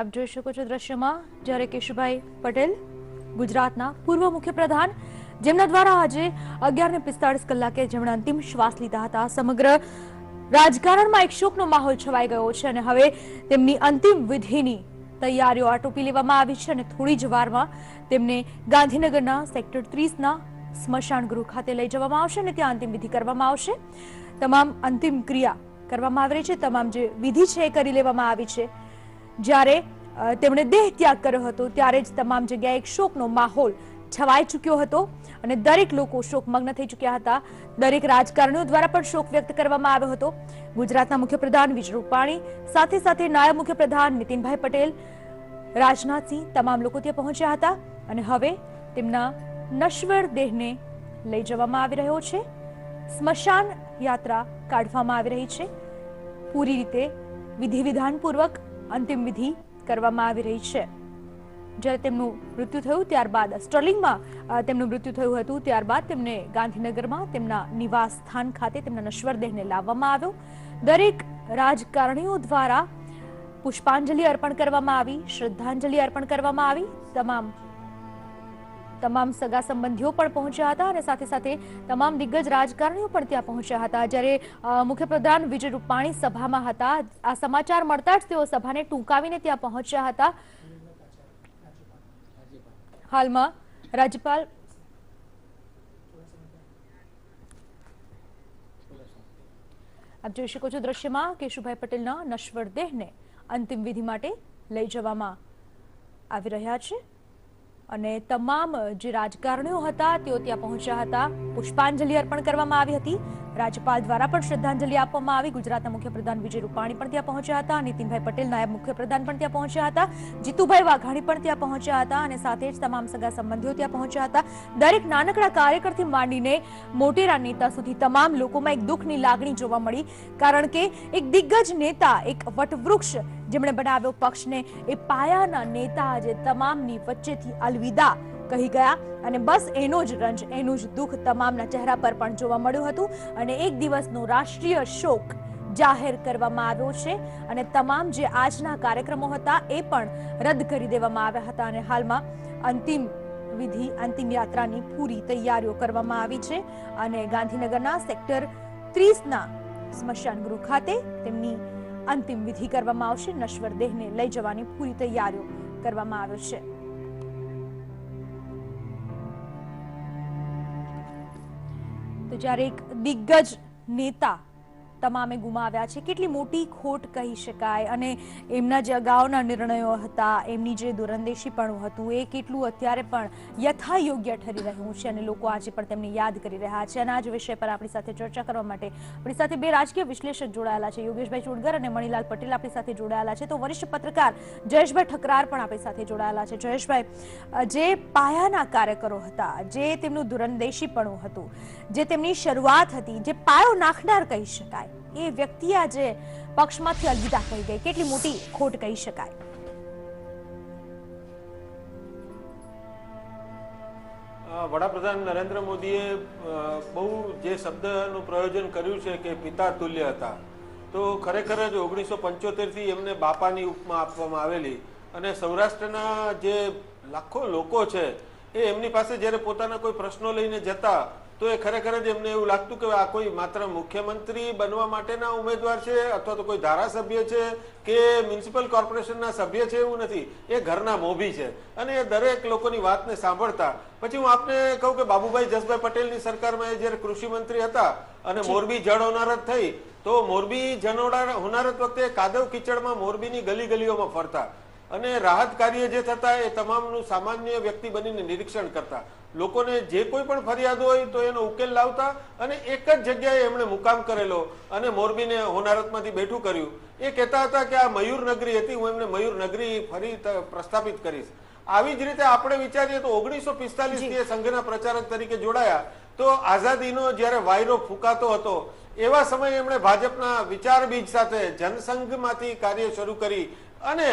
આપ જોઈ શકો છો દ્રશ્યમાં જ્યારે કેશુભાઈ પટેલ ગુજરાતના પૂર્વ મુખ્યપ્રધાન, જેમના દ્વારા આજે અગિયાર ને પિસ્તાળીસ કલાકે જેમણે અંતિમ શ્વાસ લીધા હતા, સમગ્ર રાજકારણમાં એક શોકનો માહોલ છવાઈ ગયો છે અને હવે તેમની અંતિમ વિધિની તૈયારીઓ આટોપી લેવામાં આવી છે અને થોડી જ વારમાં તેમને ગાંધીનગરના સેક્ટર ત્રીસના સ્મશાન ગૃહ ખાતે લઈ જવામાં આવશે અને ત્યાં અંતિમ વિધિ કરવામાં આવશે. તમામ અંતિમ ક્રિયા કરવામાં આવી રહી છે, તમામ જે વિધિ છે એ કરી લેવામાં આવી છે. જ્યારે તેમણે દેહ ત્યાગ કર્યો હતો, ત્યારે જ તમામ જગ્યાએ એક શોકનો માહોલ છવાઈ ચૂક્યો હતો અને દરેક લોકો શોકમગ્ન થઈ ચૂક્યા હતા. દરેક રાજકારણીઓ દ્વારા પણ શોક વ્યક્ત કરવામાં આવ્યો હતો. ગુજરાતના મુખ્યપ્રધાન વિજય રૂપાણી, સાથે સાથે નાયબ મુખ્યપ્રધાન નીતિનભાઈ પટેલ રાજનાથસિંહ તમામ લોકો ત્યાં પહોંચ્યા હતા અને હવે તેમના નશ્વર દેહને લઈ જવામાં આવી રહ્યો છે. સ્મશાન યાત્રા કાઢવામાં આવી રહી છે. પૂરી રીતે વિધિ વિધાનપૂર્વક અંતિમ વિધિ કરવામાં આવી રહી છે. જ્યારે તેમનું મૃત્યુ થયું ત્યારબાદ, સ્ટર્લિંગમાં તેમનું મૃત્યુ થયું હતું ત્યારબાદ તેમને ગાંધીનગરમાં તેમના નિવાસ સ્થાન ખાતે તેમના નશ્વર દેહને લાવવામાં આવ્યો. દરેક રાજકારણીઓ દ્વારા પુષ્પાંજલિ અર્પણ કરવામાં આવી, શ્રદ્ધાંજલિ અર્પણ કરવામાં આવી. તમામ તમામ સગા સંબંધીઓ પણ પહોંચ્યા હતા અને સાથે સાથે તમામ દિગ્ગજ રાજકારણીઓ પણ ત્યાં પહોંચ્યા હતા. જ્યારે મુખ્યપ્રધાન વિજય રૂપાણી સભામાં હતા, આ સમાચાર મળતા જ તેઓ સભાને ટૂંકાવીને ત્યાં પહોંચ્યા હતા. હાલમાં રાજ્યપાલ આપ જોઈ શકો છો દ્રશ્યમાં કેશુભાઈ પટેલના નશ્વર દેહને અંતિમ વિધિ માટે લઈ જવામાં આવી રહ્યા છે. અને તમામ જે રાજકારણીઓ હતા, તેઓ ત્યાં પહોંચ્યા હતા. પુષ્પાંજલિ અર્પણ કરવામાં આવી હતી. રાજ્યપાલ દ્વારા પણ શ્રદ્ધાંજલિ આપવામાં આવી. ગુજરાતના મુખ્યપ્રધાન વિજય રૂપાણી પણ ત્યાં પહોંચ્યા હતા. નીતિનભાઈ પટેલ, નાયબ મુખ્યપ્રધાન પણ ત્યાં પહોંચ્યા હતા. જીતુભાઈ વાઘાણી પણ ત્યાં પહોંચ્યા હતા અને સાથે જ તમામ સગા સંબંધીઓ ત્યાં પહોંચ્યા હતા. દરેક નાનકડા કાર્યકરથી માંડીને મોટેરા નેતા સુધી તમામ લોકોમાં એક દુઃખની લાગણી જોવા મળી. કારણ કે એક દિગ્ગજ નેતા, એક વટવૃક્ષ જેમણે બનાવ્યો પક્ષને એ પાયાના નેતા આજે તમામની વચ્ચેથી અલવિદા કહી ગયા. અને બસ એનો જ રંજ, એનું જ દુઃખ તમામના ચહેરા પર પણ જોવા મળ્યું હતું. અને એક દિવસનો રાષ્ટ્રીય શોક જાહેર કરવામાં આવ્યો છે. અને તમામ જે આજના કાર્યક્રમો હતા એ પણ રદ કરી દેવામાં આવ્યા હતા. અને હાલમાં અંતિમ વિધિ, અંતિમ યાત્રાની પૂરી તૈયારીઓ કરવામાં આવી છે. અને ગાંધીનગરના સેક્ટર ત્રીસના સ્મશાન ગૃહ ખાતે તેમની અંતિમ વિધિ કરવામાં આવશે. નશ્વર દેહને લઈ જવાની પૂરી તૈયારીઓ કરવામાં આવે છે. તો જ્યારે એક દિગ્ગજ નેતા તમામે ગુમાવ્યા છે. કેટલી મોટી ખોટ કહી શકાય અને એમના જે અગાઉના નિર્ણયો હતા, એમની જે દૂરંદેશીપણું હતું, એ કેટલું અત્યારે પણ યથાયોગ્ય ઠરી રહ્યું છે અને લોકો આજે પણ તેમને યાદ કરી રહ્યા છે. અને આ જ વિષય પર આપણી સાથે ચર્ચા કરવા માટે આપણી સાથે બે રાજકીય વિશ્લેષક જોડાયેલા છે. યોગેશભાઈ ચુડગર અને મણિલાલ પટેલ આપણી સાથે જોડાયેલા છે. તો વરિષ્ઠ પત્રકાર જયેશભાઈ ઠકરાર પણ આપણી સાથે જોડાયેલા છે. જયેશભાઈ, જે પાયાના કાર્યકરો હતા, જે તેમનું દૂરંદેશીપણું હતું, જે તેમની શરૂઆત હતી, જે પાયો નાખનાર કહી શકાય એ વ્યક્તિ આજે પક્ષમાંથી અલવિદા કહી ગઈ. કેટલી મોટી ખોટ કહી શકાય. વડાપ્રધાન નરેન્દ્ર મોદીએ બહુ જે શબ્દનું પ્રયોજન કર્યું છે કે પિતા તુલ્ય હતા. તો ખરેખર જ ઓગણીસો પંચોતેરથી એમને બાપાની ઉપમા આપવામાં આવેલી અને સૌરાષ્ટ્રના જે લાખો લોકો છે, એ એમની પાસે જ્યારે પોતાના કોઈ પ્રશ્નો લઈને જતા તો એ ખરેખર જ એમને એવું લાગતું કે આ કોઈ માત્ર મુખ્યમંત્રી બનવા માટેના ઉમેદવાર છે અથવા તો કોઈ ધારાસભ્ય છે કે મ્યુનિસિપલ કોર્પોરેશનના સભ્ય છે એવું નથી. એ ઘરના મોભી છે. અને એ દરેક લોકોની વાતને સાંભળતા પછી હું આપને કહું કે બાબુભાઈ જસભાઈ પટેલની સરકારમાં એ જ્યારે કૃષિ મંત્રી હતા અને મોરબી જળ હોનારત થઈ તો મોરબી જનોડા હોનારત વખતે કાદવ કિચડમાં મોરબીની ગલી ગલીઓમાં ફરતા. અને રાહત કાર્ય જે થતા એ તમામનું સામાન્ય વ્યક્તિ બનીને નિરીક્ષણ કરતા. લોકોને જે કોઈ પણ ફરિયાદ હોય તો એનો ઉકેલ લાવતા અને એક જ જગ્યાએ એમણે મુકામ કરેલો અને મોરબીને હોનારતમાંથી બેઠું કર્યું. એ કહેતા હતા કે આ મયુર નગરી હતી હું એમને મયુર નગરી ફરી પ્રસ્થાપિત કરીશ. આવી જ રીતે આપણે વિચારીએ તો ઓગણીસો પિસ્તાલીસથી એ સંઘના પ્રચારક તરીકે જોડાયા. તો આઝાદીનો જ્યારે વાયરો ફૂંકાતો હતો એવા સમયે એમણે ભાજપના વિચાર બીજ સાથે જનસંઘમાંથી કાર્ય શરૂ કરી અને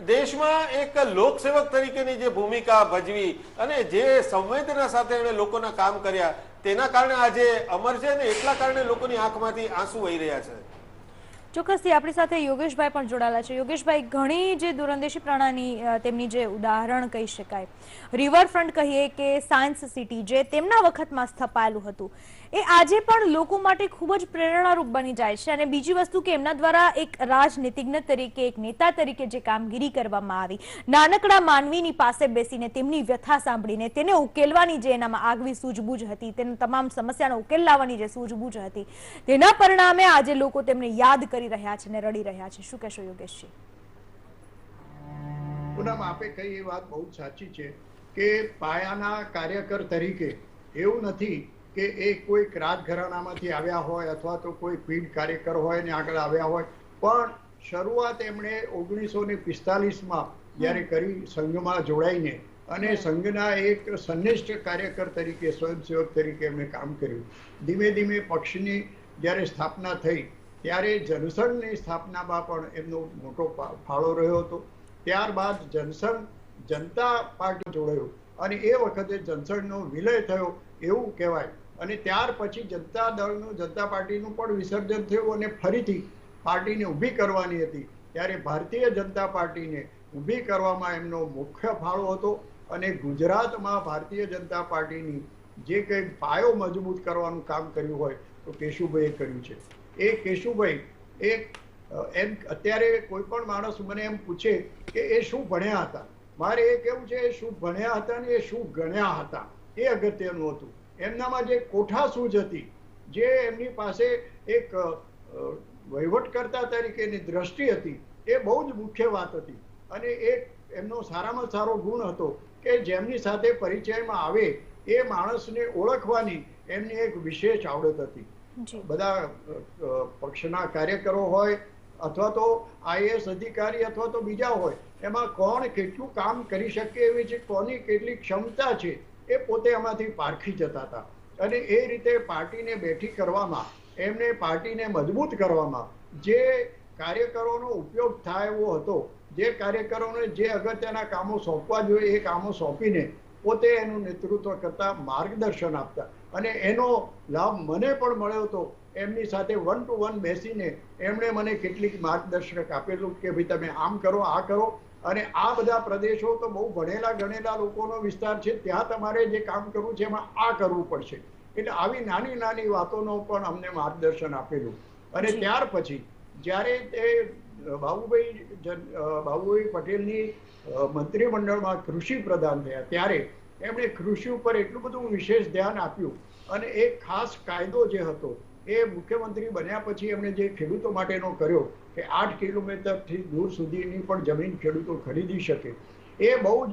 દેશમાં એક લોકસેવક તરીકેની જે ભૂમિકા ભજવી અને જે સંવેદના સાથે એણે લોકોના કામ કર્યા, તેના કારણે આજે અમર છે ને એટલા કારણે લોકોની આંખમાંથી આંસુ વહી રહ્યા છે. ચોક્કસથી આપણી સાથે યોગેશભાઈ પણ જોડાયેલા છે. યોગેશભાઈ, ઘણી જે દૂરંદેશી પ્રાણાની તેમની જે ઉદાહરણ કહી શકાય. રિવરફ્રન્ટ કહીએ કે સાયન્સ સિટી, જે તેમના વખતમાં સ્થપાયેલું હતું. એ આજે પણ લોકો માટે ખૂબ જ પ્રેરણારૂપ બની જાય છે અને બીજી વસ્તુ કે એમના દ્વારા એક રાજનીતિજ્ઞ તરીકે, એક નેતા તરીકે જે કામગીરી કરવામાં આવી, નાનકડા માનવીની પાસે બેસીને તેમની વ્યથા સાંભળીને તેને ઉકેલવાની જે એનામાં આગવી સૂઝબૂઝ હતી, તેની તમામ સમસ્યાનો ઉકેલ લાવવાની જે સૂઝબૂઝ હતી, તેના પરિણામે આજે લોકો તેમને યાદ કરી રહ્યા છે અને રડી રહ્યા છે. શું કહેશો યોગેશજી? પૂનમ, આપે કહી એ વાત બહુ સાચી છે કે પાયાના કાર્યકર તરીકે એવું નથી કે એ કોઈક રાજઘરાણામાંથી આવ્યા હોય અથવા તો કોઈ પીઢ કાર્યકર હોય ને આગળ આવ્યા હોય. પણ શરૂઆત એમણે ઓગણીસો ને પિસ્તાલીસમાં જ્યારે કરી સંઘમાં જોડાઈને અને સંઘના એક સંનિષ્ઠ કાર્યકર તરીકે સ્વયંસેવક તરીકે એમણે કામ કર્યું. ધીમે ધીમે પક્ષની જ્યારે સ્થાપના થઈ ત્યારે જનસંઘની સ્થાપનામાં પણ એમનો મોટો ફાળો રહ્યો હતો. ત્યારબાદ જનસંઘ જનતા પાર્ટી જોડાયું અને એ વખતે જનસંઘનો વિલય થયો એવું કહેવાય. અને ત્યાર પછી જનતા દળનું, જનતા પાર્ટીનું પણ વિસર્જન થયું અને ફરીથી પાર્ટીને ઊભી કરવાની હતી. ત્યારે ભારતીય જનતા પાર્ટીને ઊભી કરવામાં એમનો મુખ્ય ફાળો હતો અને ગુજરાતમાં ભારતીય જનતા પાર્ટીની જે કંઈ પાયો મજબૂત કરવાનું કામ કર્યું હોય તો કેશુભાઈએ કર્યું છે. એ કેશુભાઈ, એ એમ અત્યારે કોઈ પણ માણસ મને એમ પૂછે કે એ શું ભણ્યા હતા? મારે એ કેવું છે, એ શું ભણ્યા હતા ને એ શું ગણ્યા હતા? એ અગત્યનું હતું. એમનામાં જે કોઠાસૂઝ હતી જે એમની પાસે એક વહીવટકર્તા તરીકેની દ્રષ્ટિ હતી એ બહુ જ મુખ્ય વાત હતી. અને એક એમનો સારામાં સારો ગુણ હતો કે જેમની સાથે પરિચયમાં આવે એ માણસને ઓળખવાની એમની એક વિશેષ આવડત હતી. બધા પક્ષના કાર્યકરો હોય અથવા તો આઈએસ અધિકારી અથવા તો બીજા હોય એમાં કોણ કેટલું કામ કરી શકે એવી છે કોની કેટલી ક્ષમતા છે એ પોતે એમાંથી પારખી જતા હતા. અને એ રીતે પાર્ટીને બેઠી કરવામાં, એમને પાર્ટીને મજબૂત કરવામાં, જે કાર્યકરોનો ઉપયોગ થાય એવો હતો, જે કાર્યકરોને જે અગત્યના કામો સોંપવા જોઈએ એ કામો સોંપીને પોતે એનું નેતૃત્વ કરતા માર્ગદર્શન આપતા. અને એનો લાભ મને પણ મળ્યો હતો. એમની સાથે વન ટુ વન બેસીને એમણે મને કેટલીક માર્ગદર્શક આપેલું કે ભાઈ તમે આમ કરો, આ કરો. અને આ બધા પ્રદેશો તો બહુ ભણેલા ગણેલા લોકોનો વિસ્તાર છે ત્યાં તમારે જે કામ કરવું છે એમાં આ કરવું પડશે. એટલે આવી નાની નાની વાતોનો પણ અમને માર્ગદર્શન આપેલું. અને ત્યાર પછી જ્યારે તે બાબુભાઈ બાબુભાઈ પટેલની મંત્રીમંડળમાં કૃષિ પ્રધાન થયા ત્યારે એમણે કૃષિ ઉપર એટલું બધું વિશેષ ધ્યાન આપ્યું. અને એક ખાસ કાયદો જે હતો એ મુખ્યમંત્રી બન્યા પછી એમણે જે ખેડૂતો માટેનો કર્યો કે આઠ કિલોમીટરથી દૂર સુધીની પણ જમીન ખેડૂતો ખરીદી શકે. એ બહુ જ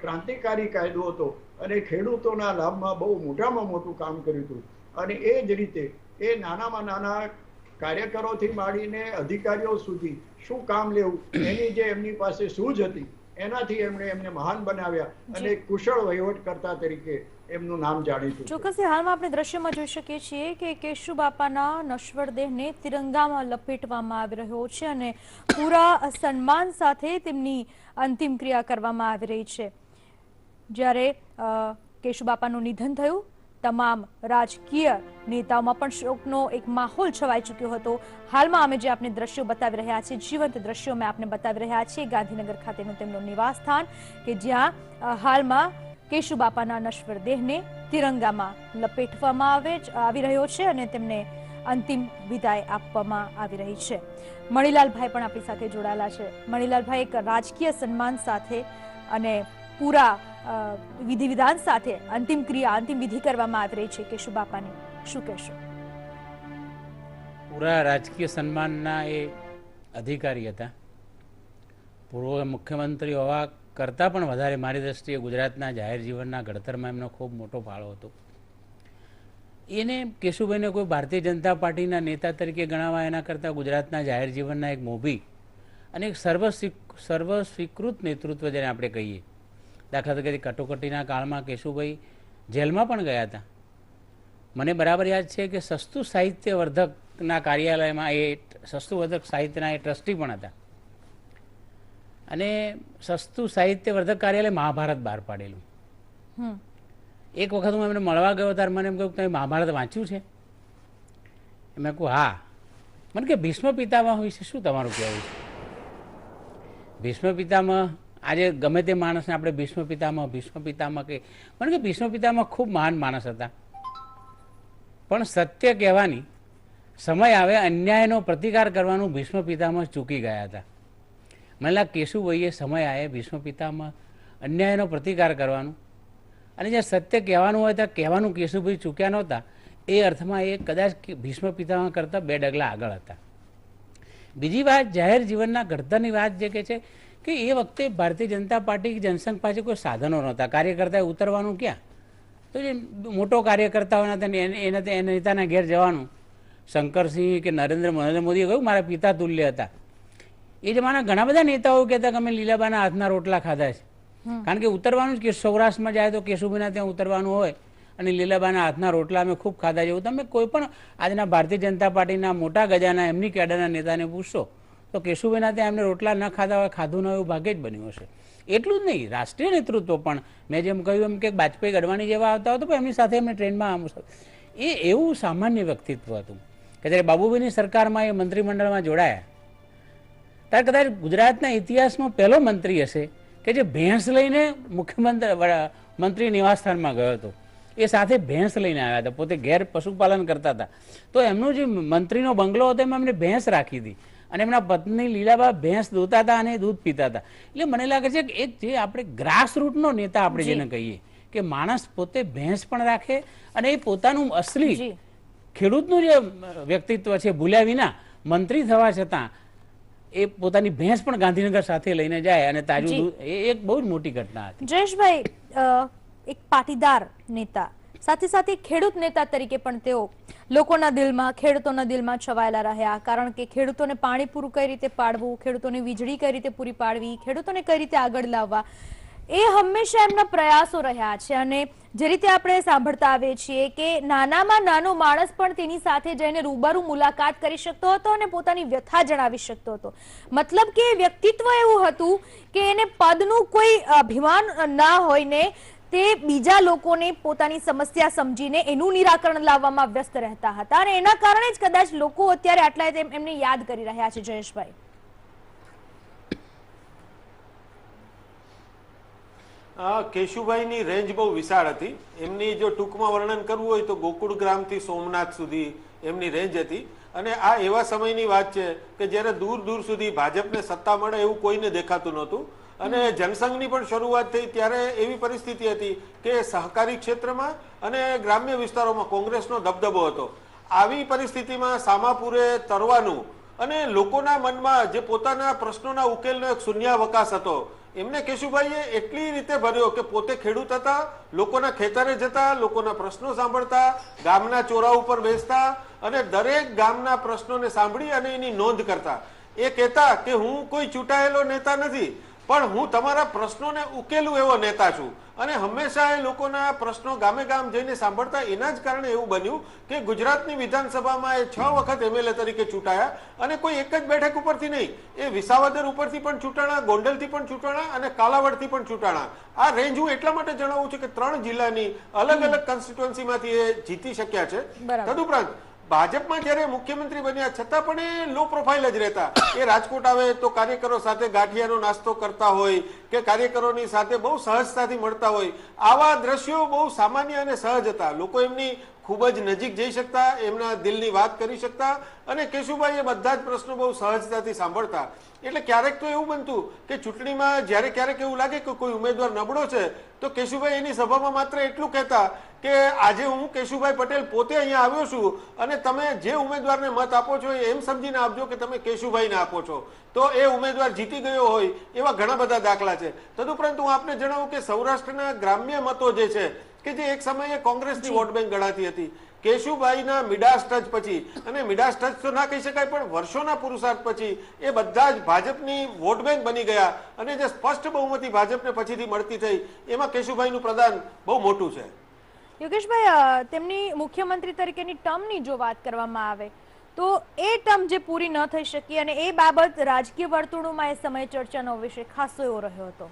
ક્રાંતિકારી કાયદો હતો અને ખેડૂતોના લાભમાં બહુ મોટામાં મોટું કામ કર્યું હતું. અને એ જ રીતે એ નાનામાં નાના કાર્યકરોથી માંડીને અધિકારીઓ સુધી શું કામ લેવું એની જે એમની પાસે સૂઝ હતી એનાથી એમણે એમને મહાન બનાવ્યા અને કુશળ વહીવટકર્તા તરીકે એમનું નામ જાણીતું છે. હાલમાં આપણે દ્રશ્યમાં જોઈ શકીએ છીએ કે કેશુ બાપાના નશ્વર દેહને તિરંગામાં લપેટવામાં આવી રહ્યો છે અને પૂરા સન્માન સાથે તેમની અંતિમ ક્રિયા કરવામાં આવી રહી છે જ્યારે કેશુ બાપાનું નિધન થયું તમામ રાજકીય નેતાઓમાં પણ શોકનો એક માહોલ છવાઈ ચૂક્યો હતો. હાલમાં અમે જે આપને દ્રશ્યો બતાવી રહ્યા છીએ, જીવંત દ્રશ્યો અમે આપને બતાવી રહ્યા છીએ ગાંધીનગર ખાતેનું તેમનું નિવાસસ્થાન કે જ્યાં હાલમાં કેશુ બાપાના નશ્વર દેહને તિરંગામાં લપેટવામાં આવે આવી રહ્યો છે અને તેમને અંતિમ વિદાય આપવામાં આવી રહી છે. મણિલાલભાઈ પણ આપણી સાથે જોડાયેલા છે. મણિલાલભાઈ, એક રાજકીય સન્માન સાથે અને પૂરા વિધિ વિધાન સાથે અંતિમ ક્રિયા, અંતિમ વિધિ કરવામાં આવી રહી છે કેશુ બાપાની. શું કહેશો? પૂરા રાજકીય સન્માનના એ અધિકારી હતા. પૂર્વ મુખ્યમંત્રી હોવા કરતાં પણ વધારે મારી દ્રષ્ટિએ ગુજરાતના જાહેર જીવનના ઘડતરમાં એમનો ખૂબ મોટો ફાળો હતો. એને કેશુભાઈને કોઈ ભારતીય જનતા પાર્ટીના નેતા તરીકે ગણાવા એના કરતાં ગુજરાતના જાહેર જીવનના એક મોભી અને એક સર્વ સર્વ સ્વીકૃત નેતૃત્વ જેને આપણે કહીએ દાખલા તરીકે કટોકટીના કાળમાં કેશુભાઈ જેલમાં પણ ગયા હતા. મને બરાબર યાદ છે કે સસ્તું સાહિત્યવર્ધકના કાર્યાલયમાં એ સસ્તું વર્ધક સાહિત્યના એ ટ્રસ્ટી પણ હતા. અને સસ્તું સાહિત્યવર્ધક કાર્યાલય મહાભારત બહાર પાડેલું. એક વખત હું એમને મળવા ગયો ત્યારે મને એમ કહ્યું તમે મહાભારત વાંચ્યું છે? મેં કહું હા. મને કે ભીષ્મ પિતામહ વિશે શું તમારું કહેવું છે? ભીષ્મ પિતામહ આજે ગમે તે માણસને આપણે ભીષ્મ પિતામાં ભીષ્મ પિતામાં કે મને કે ભીષ્મ પિતામાં ખૂબ મહાન માણસ હતા. પણ સત્ય કહેવાની સમય આવે, અન્યાયનો પ્રતિકાર કરવાનું ભીષ્મ પિતામાં ચૂકી ગયા હતા. મને કેશુભાઈએ સમય આવે ભીષ્મ પિતામાં અન્યાયનો પ્રતિકાર કરવાનું. અને જ્યાં સત્ય કહેવાનું હોય, ત્યાં કહેવાનું કેશુભાઈ ચૂક્યા નહોતા. એ અર્થમાં એ કદાચ ભીષ્મ પિતામાં કરતાં બે ડગલા આગળ હતા. બીજી વાત, જાહેર જીવનના ઘડતરની વાત જે કે છે કે એ વખતે ભારતીય જનતા પાર્ટી કે જનસંઘ પાસે કોઈ સાધનો નહોતા. કાર્યકર્તાએ ઉતરવાનું ક્યાં? તો જે મોટો કાર્યકર્તાઓના હતા એના એના નેતાના ઘેર જવાનું. શંકરસિંહ કે નરેન્દ્ર નરેન્દ્ર મોદીએ કહ્યું મારા પિતા તુલ્ય હતા. એ જમાના ઘણા બધા નેતાઓ કહેતા કે અમે લીલાબાના હાથના રોટલા ખાધા છે. કારણ કે ઉતરવાનું જ કે સૌરાષ્ટ્રમાં જાય તો કેશુભાઈના ત્યાં ઉતરવાનું હોય અને લીલાબાના હાથના રોટલા અમે ખૂબ ખાધા જેવું તમે કોઈ પણ આજના ભારતીય જનતા પાર્ટીના મોટા ગજાના એમની કેડરના નેતાને પૂછશો. તો કેશુભાઈના ત્યાં એમને રોટલા ન ખાધા હોય, ખાધું ન એવું ભાગ્ય જ બન્યું હશે. એટલું જ નહીં, રાષ્ટ્રીય નેતૃત્વ પણ. મેં જેમ કહ્યું એમ કે બાજપેયી ગઢવાની જેવા આવતા હતા પણ એમની સાથે એમને ટ્રેનમાં આમ એ એવું સામાન્ય વ્યક્તિત્વ હતું કે જ્યારે બાબુભાઈની સરકારમાં એ મંત્રીમંડળમાં જોડાયા, ત્યારે કદાચ ગુજરાતના ઇતિહાસમાં પહેલો મંત્રી હશે કે જે ભેંસ લઈને મુખ્યમંત્રી મંત્રી નિવાસસ્થાનમાં ગયો હતો. એ સાથે ભેંસ લઈને આવ્યા હતા, પોતે ઘેર પશુપાલન કરતા હતા. તો એમનો જે મંત્રીનો બંગલો હતો, એમાં એમને ભેંસ રાખી હતી અને એમના પત્ની લીલાબા ભેંસ દોતા હતા અને દૂધ પીતા હતા. એટલે મને લાગે છે કે એક જે આપણે ગ્રાસ રૂટનો નેતા આપણે જેને કહીએ કે માણસ પોતે ભેંસ પણ રાખે અને એ પોતાનું અસલી ખેડૂતનું જે વ્યક્તિત્વ છે ભૂલ્યા વિના મંત્રી થવા છતાં એ પોતાની ભેંસ પણ ગાંધીનગર સાથે લઈને જાય અને તાજું એ એક બહુ જ મોટી ઘટના હતી. જયેશભાઈ એક પાટીદાર નેતા. સાથે સાથે ખેડૂત નેતા તરીકે પણ તેઓ લોકોના દિલમાં, ખેડૂતોના દિલમાં છવાયેલા રહ્યા. કારણ કે ખેડૂતોને પાણી પૂરું કઈ રીતે પાડવું, ખેડૂતોને વીજળી કઈ રીતે પૂરી પાડવી, ખેડૂતોને કઈ રીતે આગળ લાવવા, એ હંમેશા એમના પ્રયાસો રહ્યા છે. અને જે રીતે આપણે સાંભળતા આવીએ છીએ કે નાનામાં નાનો માણસ પણ તેની સાથે જઈને રૂબરૂ મુલાકાત કરી શકતો હતો અને પોતાની વ્યથા જણાવી શકતો હતો. મતલબ કે વ્યક્તિત્વ એવું હતું કે એને પદનું કોઈ અભિમાન ના હોય ને તે બીજા લોકોને પોતાની સમસ્યા સમજીને એનું નિરાકરણ લાવવામાં વ્યસ્ત રહેતા હતા અને એના કારણે જ કદાચ લોકો અત્યારે આટલા એમને યાદ કરી રહ્યા છે, જયેશભાઈ. કેશુભાઈની રેન્જ બહુ વિશાળ હતી. એમની જો ટૂંકમાં વર્ણન કરવું હોય તો ગોકુળ ગ્રામથી સોમનાથ સુધી એમની રેન્જ હતી. અને આ એવા સમયની વાત છે કે જ્યારે દૂર દૂર સુધી ભાજપને સત્તા મળે એવું કોઈને દેખાતું નહોતું. અને જનસંઘની પણ શરૂઆત થઈ ત્યારે એવી પરિસ્થિતિ હતી કે સહકારી ક્ષેત્રમાં અને ગ્રામ્ય વિસ્તારોમાં કોંગ્રેસનો દબદબો હતો. આવી પરિસ્થિતિમાં સામાપુરે તરવાનું અને લોકોના મનમાં જે પોતાના પ્રશ્નોના ઉકેલનો એક શૂન્યાવકાશ હતો. એમને કેશુભાઈએ એટલી રીતે ભર્યો કે પોતે ખેડૂત હતા, લોકોના ખેતરે જતા, લોકોના પ્રશ્નો સાંભળતા, ગામના ચોરા ઉપર બેસતા અને દરેક ગામના પ્રશ્નોને સાંભળી અને એની નોંધ કરતા. એ કહેતા કે હું કોઈ ચૂંટાયેલો નેતા નથી પણ હું તમારા પ્રશ્નોને ઉકેલું એવો નેતા છું. અને હંમેશા એ લોકોના પ્રશ્નો ગામે ગામ જઈને સાંભળતા એના જ કારણે એવું બન્યું કે ગુજરાતની વિધાનસભામાં એ છ વખત એમએલએ તરીકે ચૂંટાયા અને કોઈ એક જ બેઠક ઉપરથી નહીં એ વિસાવદર ઉપરથી પણ ચૂંટાણા ગોંડલથી પણ ચૂંટાણા અને કાલાવડથી પણ ચૂંટાણા. આ રેન્જ હું એટલા માટે જણાવું છું કે ત્રણ જિલ્લાની અલગ અલગ કોન્સ્ટિટ્યુઅન્સીમાંથી એ જીતી શક્યા છે. તદુપરાંત ભાજપમાં જ્યારે મુખ્યમંત્રી બન્યા, છતાં પણ એ લો પ્રોફાઇલ જ રહેતા. એ રાજકોટ આવે તો કાર્યકરો સાથે ગાંઠિયાનો નાસ્તો કરતા હોય કે કાર્યકરોની સાથે બહુ સહજતાથી મળતા હોય. આવા દ્રશ્યો બહુ સામાન્ય અને સહજ હતા. લોકો એમની ખૂબ જ નજીક જઈ શકતા, એમના દિલની વાત કરી શકતા અને કેશુભાઈ એ બધા જ પ્રશ્નો બહુ સહજતાથી સાંભળતા. એટલે ક્યારેક તો એવું બનતું કે ચૂંટણીમાં જ્યારે ક્યારેક એવું લાગે કે કોઈ ઉમેદવાર નબળો છે, તો કેશુભાઈ એની સભામાં માત્ર એટલું કહેતા કે આજે હું કેશુભાઈ પટેલ પોતે અહીંયા આવ્યો છું અને તમે જે ઉમેદવારને મત આપો છો એમ સમજીને આપજો કે તમે કેશુભાઈને આપો છો. તો એ ઉમેદવાર જીતી ગયો હોય એવા ઘણા બધા દાખલા છે. તદુપરાંત હું આપને જણાવું કે સૌરાષ્ટ્રના ગ્રામ્ય મતો જે છે કે જે એક સમયે કોંગ્રેસની વોટ બેંક ગણાતી હતી. કેશુભાઈના મિડાસ ટચ પછી અને મિડાસ ટચ તો ના કહી શકાય પણ વર્ષોના પુરુષાર્થ પછી એ બધા જ ભાજપની વોટ બેંક બની ગયા. અને જે સ્પષ્ટ બહુમતી ભાજપને પછીથી મળતી થઈ એમાં કેશુભાઈનું પ્રદાન બહુ મોટું છે. યોગેશભાઈ તેમની મુખ્યમંત્રી તરીકેની ટર્મની જો વાત કરવામાં આવે તો એ ટર્મ જે પૂરી ન થઈ શકી અને એ બાબત રાજકીય વર્તુળોમાં એ સમય ચર્ચાનો વિષય ખાસો એવો રહ્યો હતો.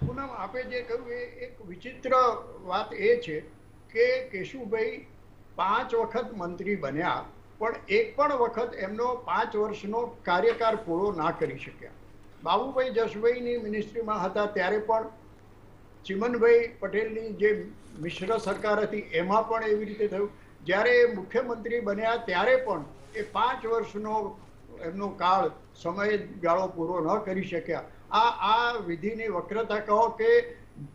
પૂનમ, આપે જે કહ્યું એ એક વિચિત્ર વાત એ છે કે કેશુભાઈ પાંચ વખત મંત્રી બન્યા, પણ એક પણ વખત એમનો પાંચ વર્ષનો કાર્યકાળ પૂરો ના કરી શક્યા. બાબુભાઈ જસભાઈની મિનિસ્ટ્રીમાં હતા ત્યારે પણ ચિમનભાઈ પટેલની જે મિશ્ર સરકાર હતી, એમાં પણ એવી રીતે થયું. જ્યારે મુખ્યમંત્રી બન્યા ત્યારે પણ એ પાંચ વર્ષનો એમનો કાળ, સમયગાળો પૂરો ન કરી શક્યા. આ આ વિધિની વક્રતા કહો કે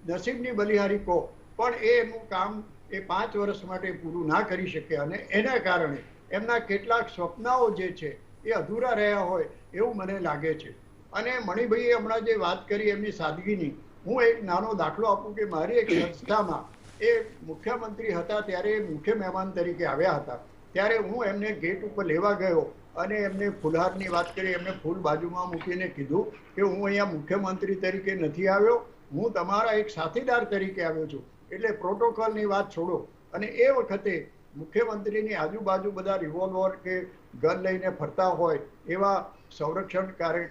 નસીબની બલિહારી કહો. પણ એ એમનું કામ એ પાંચ વર્ષ માટે પૂરું ના કરી શકે અને એના કારણે એમના કેટલાક સ્વપ્નાઓ જે છે એ અધૂરા રહ્યા હોય એવું મને લાગે છે. અને મણિભાઈએ હમણાં જે વાત કરી એમની સાદગીની, હું એક નાનો દાખલો આપું કે મારી એક સંસ્થામાં એ મુખ્યમંત્રી હતા ત્યારે મુખ્ય મહેમાન તરીકે આવ્યા હતા. ત્યારે હું એમને ગેટ ઉપર લેવા ગયો અને એમને ફુલહારની વાત કરી, એમને ફૂલ બાજુમાં મૂકીને કીધું કે હું અહીંયા મુખ્યમંત્રી તરીકે નથી આવ્યો, હું તમારા એક સાથીદાર તરીકે આવ્યો છું. એટલે પ્રોટોકોલની વાત છોડો. અને એ વખતે મુખ્યમંત્રીની આજુબાજુ બધા રિવોલ્વર કે ગન લઈને ફરતા હોય, એવા સંરક્ષણ કાર્ય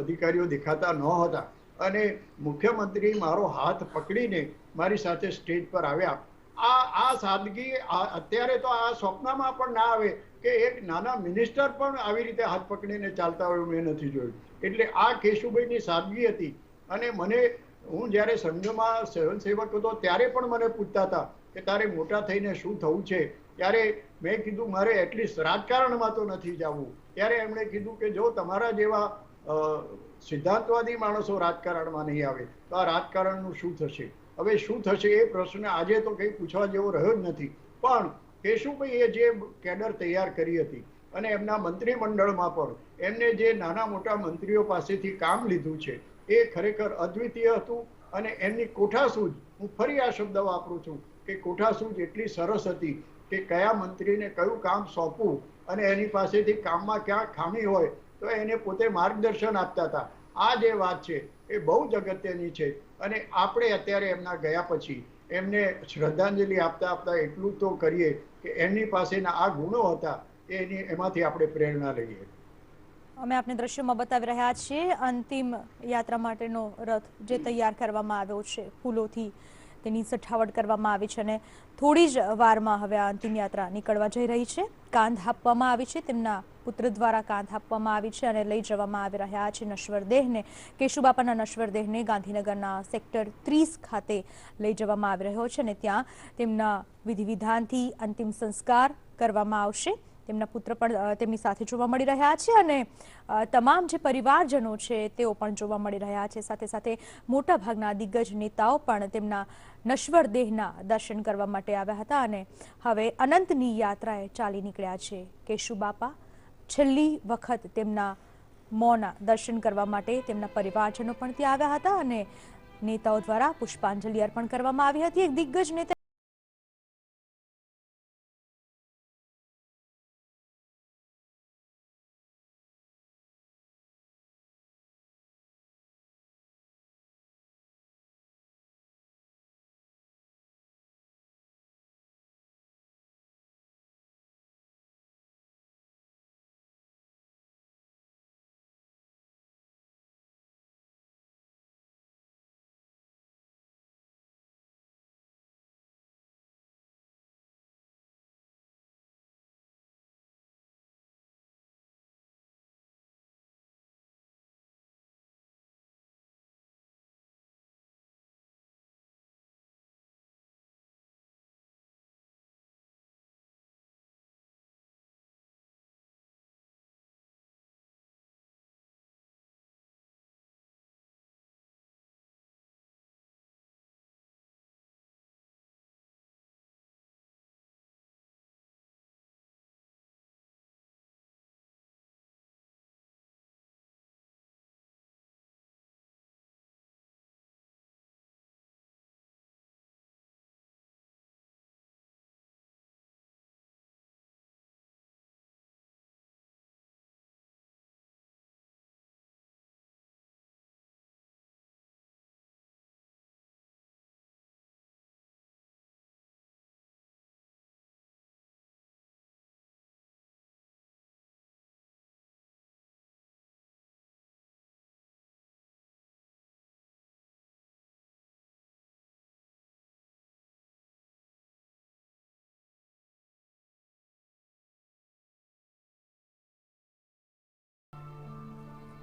અધિકારીઓ દેખાતા ન હતા. અને મુખ્યમંત્રી મારો હાથ પકડીને મારી સાથે સ્ટેજ પર આવ્યા. આ આ સાદગી અત્યારે તો આ સ્વપ્નમાં પણ ના આવે. કે એક નાના મિનિસ્ટર પણ આવી રીતે હાથ પકડીને ચાલતા હોય મેં નથી જોયું. એટલે આ કેશુભાઈની સાદગી હતી. અને મને, હું જ્યારે સંઘમાં સ્વયંસેવક હતો, ત્યારે પણ મને પૂછતા હતા કે તારે મોટા થઈને શું થવું છે? ત્યારે મેં કીધું, મારે એટલીસ્ટ રાજકારણમાં તો નથી જવું. ત્યારે એમણે કીધું કે, જો તમારા જેવા સિદ્ધાંતવાદી માણસો રાજકારણમાં નહીં આવે, તો આ રાજકારણનું શું થશે? હવે શું થશે એ પ્રશ્ન આજે તો કંઈ પૂછવા જેવો રહ્યો જ નથી. પણ કેશુભાઈએ જે કેડર તૈયાર કરી હતી અને એમના મંત્રીમંડળમાં પણ એમને જે નાના મોટા મંત્રીઓ પાસેથી કામ લીધું છે, એ ખરેખર અદ્વિતીય હતું અને એમની કોઠાસૂઝ, હું ફરી આ શબ્દ વાપરું છું કે કોઠાસૂઝ એટલી સરસ હતી કે કયા મંત્રીને કયું કામ સોંપવું અને એની પાસેથી કામમાં ક્યાં ખામી હોય, તો એને પોતે માર્ગદર્શન આપતા હતા. આ જે વાત છે, એ બહુ જ અગત્યની છે અને આપણે અત્યારે એમના ગયા પછી એમને શ્રદ્ધાંજલિ આપતા આપતા એટલું તો કરીએ કે એમની પાસેના આ ગુણો હતા એની, એમાંથી આપણે પ્રેરણા લઈએ. અમે આપને દ્રશ્યમાં બતાવી રહ્યા છીએ અંતિમ યાત્રા માટેનો રથ જે તૈયાર કરવામાં આવ્યો છે ફૂલોથી. તેની સઠાવટ કરવામાં આવી છે અને થોડી જ વારમાં હવે આ અંતિમ યાત્રા નીકળવા જઈ રહી છે. કાંધ આપવામાં આવી છે, તેમના પુત્ર દ્વારા કાંધ આપવામાં આવી છે અને લઈ જવામાં આવી રહ્યા છે નશ્વર દેહને. કેશુબાપાના નશ્વર દેહને ગાંધીનગરના સેક્ટર ત્રીસ ખાતે લઈ જવામાં આવી રહ્યો છે અને ત્યાં તેમના વિધિ વિધાનથી અંતિમ સંસ્કાર કરવામાં આવશે. તેમના પુત્ર પણ તેમની સાથે જોવા મળી રહ્યા છે અને તમામ જે પરિવારજનો છે તેઓ પણ જોવા મળી રહ્યા છે. સાથે સાથે મોટા ભાગના દિગ્ગજ નેતાઓ પણ તેમના નશ્વર દેહના દર્શન કરવા માટે આવ્યા હતા અને હવે અનંતની યાત્રાએ ચાલી નીકળ્યા છે. કેશુબાપા છેલ્લી વખત તેમના મોના દર્શન કરવા માટે તેમના પરિવારજનો પણ ત્યાં આવ્યા હતા અને નેતાઓ દ્વારા પુષ્પાંજલિ અર્પણ કરવામાં આવી હતી. એક દિગ્ગજ નેતા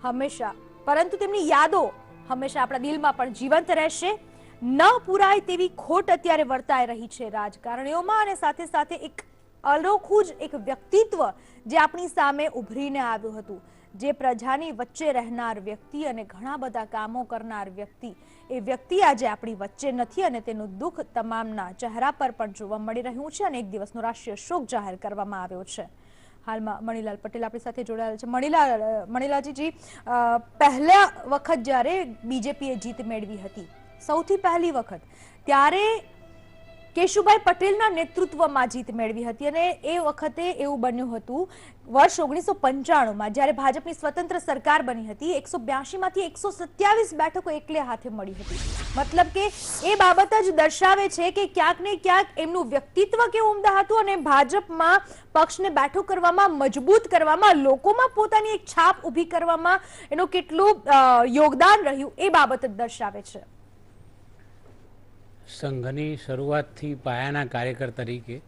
હંમેશા. પરંતુ તેમની યાદો હંમેશા આપણા દિલમાં પણ જીવંત રહેશે. ન પુરાય તેવી ખોટ અત્યારે વર્તાઈ રહી છે રાજકારણીઓમાં અને સાથે સાથે એક અનોખું જ એક વ્યક્તિત્વ જે આપણી સામે ઉભરીને આવ્યું હતું. જે પ્રજાની વચ્ચે રહેનાર વ્યક્તિ અને ઘણા બધા કામો કરનાર વ્યક્તિ. એ વ્યક્તિ આજે આપણી વચ્ચે નથી અને તેનું દુઃખ તમામના ચહેરા પર પણ જોવા મળી રહ્યું છે અને એક દિવસનો રાષ્ટ્રીય શોક જાહેર કરવામાં આવ્યો છે. હાલમાં મણિલાલ પટેલ આપણી સાથે જોડાયેલા છે. મણિલાલ મણિલાલજીજી પહેલા વખત જ્યારે બીજેપીએ જીત મેળવી હતી, સૌથી પહેલી વખત, ત્યારે કેશુભાઈ પટેલના નેતૃત્વમાં જીત મેળવી હતી અને એ વખતે એવું બન્યું હતું, વર્ષ ઓગણીસો પંચાણુંમાં જ્યારે ભાજપની સ્વતંત્ર સરકાર બની હતી, એકસો બ્યાસીમાંથી એકસો સત્યાવીસ બેઠકો એકલે હાથે મળી હતી. મતલબ કે એ બાબત જ દર્શાવે છે કે ક્યાંક ને ક્યાંક એમનું વ્યક્તિત્વ કેવું ઉમદા હતું અને ભાજપમાં પક્ષને બેઠો કરવામાં, મજબૂત કરવામાં, લોકોમાં પોતાની એક છાપ ઊભી કરવામાં એનું કેટલું યોગદાન રહ્યું એ બાબત જ દર્શાવે છે. સંઘની શરૂઆતથી પાયાના કાર્યકર તરીકે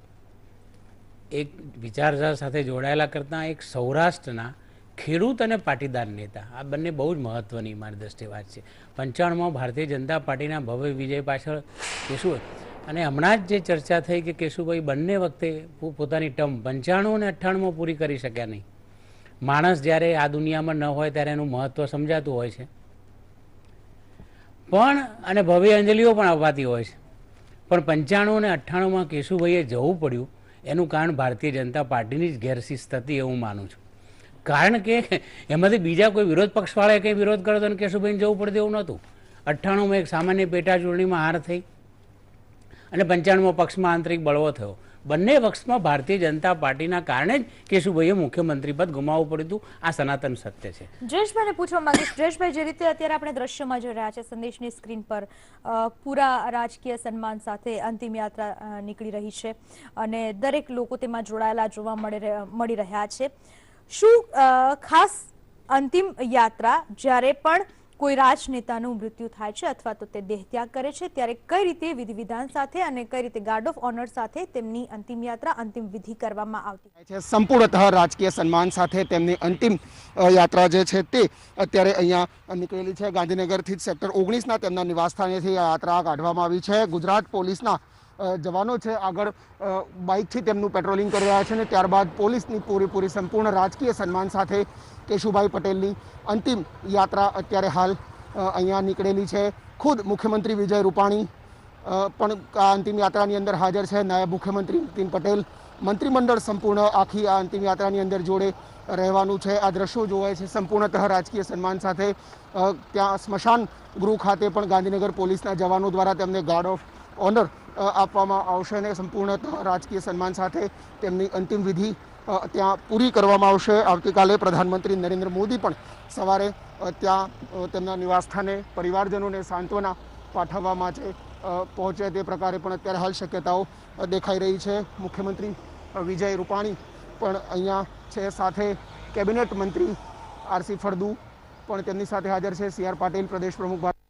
એક વિચારધારા સાથે જોડાયેલા કરતાં એક સૌરાષ્ટ્રના ખેડૂત અને પાટીદાર નેતા. આ બંને બહુ જ મહત્ત્વની મારી દ્રષ્ટિએ વાત છે. પંચાણમાં ભારતીય જનતા પાર્ટીના ભવ્ય વિજય પાછળ કેશુ અને હમણાં જ જે ચર્ચા થઈ કે કેશુભાઈ બંને વખતે પોતાની ટર્મ પંચાણું અને અઠ્ઠાણુંમાં પૂરી કરી શક્યા નહીં. માણસ જ્યારે આ દુનિયામાં ન હોય ત્યારે એનું મહત્ત્વ સમજાતું હોય છે. પણ અને ભવ્ય અંજલિઓ પણ અપાતી હોય છે. પણ પંચાણું અને અઠ્ઠાણુંમાં કેશુભાઈએ જવું પડ્યું. એનું કારણ ભારતીય જનતા પાર્ટીની જ ગેરશિસ્ત હતી એવું માનું છું. કારણ કે એમાંથી બીજા કોઈ વિરોધ પક્ષવાળાએ કંઈ વિરોધ કર્યો અને કેશુભાઈને જવું પડતું એવું નહોતું. અઠ્ઠાણુંમાં એક સામાન્ય પેટા ચૂંટણીમાં હાર થઈ. અને પંચાણુંમાં પક્ષમાં આંતરિક બળવો થયો. બંને પક્ષમાં ભારતીય જનતા પાર્ટીના કારણે જ કેશુભાઈએ મુખ્યમંત્રી પદ ગુમાવવું પડ્યું હતું. આ સનાતન સત્ય છે. જયેશભાઈને પૂછવા માંગીશ. જયેશભાઈ, જે રીતે અત્યારે આપણે દ્રશ્યમાં જોઈ રહ્યા છે, સંદેશની સ્ક્રીન પર પૂરા રાજકીય સન્માન સાથે અંતિમ યાત્રા નીકળી રહી છે અને દરેક લોકો તેમાં જોડાયેલા જોવા મળી રહ્યા- છે. શું ખાસ અંતિમ યાત્રા જ્યારે પણ કોઈ રાજનેતાનું મૃત્યુ થાય છે અથવા તો તે દેહત્યાગ કરે છે, ત્યારે કઈ રીતે વિધિ વિધાન સાથે અને કઈ રીતે ગાર્ડ ઓફ ઓનર સાથે તેમની અંતિમ યાત્રા, અંતિમ વિધિ કરવામાં આવતી? છે. સંપૂર્ણતઃ રાજકીય સન્માન સાથે તેમની અંતિમ યાત્રા જે છે તે અત્યારે અહીંયા નીકળેલી છે. ગાંધીનગરથી જ સેક્ટર ઓગણીસના તેમના નિવાસસ્થાનેથી યાત્રા કાઢવામાં આવી છે. ગુજરાત પોલીસના જવાનો છે. આગળ બાઇકથી તેમનું પેટ્રોલિંગ કરી રહ્યા છે અને ત્યારબાદ પોલીસની પૂરેપૂરી સંપૂર્ણ રાજકીય સન્માન સાથે કેશુભાઈ પટેલની અંતિમ યાત્રા અત્યારે હાલ અહીંયા નીકળેલી છે. ખુદ મુખ્યમંત્રી વિજય રૂપાણી પણ આ અંતિમ યાત્રાની અંદર હાજર છે. નાયબ મુખ્યમંત્રી નીતિન પટેલ, મંત્રીમંડળ સંપૂર્ણ આખી આ અંતિમ યાત્રાની અંદર જોડે રહેવાનું છે. આ દ્રશ્યો જોવાય છે સંપૂર્ણતઃ રાજકીય સન્માન સાથે. ત્યાં સ્મશાન ગૃહ ખાતે પણ ગાંધીનગર પોલીસના જવાનો દ્વારા તેમને ગાર્ડ ઓફ ઓનર આપવામાં આવશે અને સંપૂર્ણતઃ રાજકીય સન્માન સાથે તેમની અંતિમ વિધિ ત્યાં પૂરી કરવામાં આવશે. આવતીકાલે પ્રધાનમંત્રી નરેન્દ્ર મોદી પણ સવારે ત્યાં તેમના નિવાસસ્થાને પરિવારજનોને સાંત્વના પાઠવવા માટે પહોંચે તે પ્રકારે પણ અત્યારે હાલ શક્યતાઓ દેખાઈ રહી છે. મુખ્યમંત્રી વિજય રૂપાણી પણ અહીંયા છે. સાથે કેબિનેટ મંત્રી આરસી ફળદુ પણ તેમની સાથે હાજર છે. સી આર પાટીલ, પ્રદેશ પ્રમુખ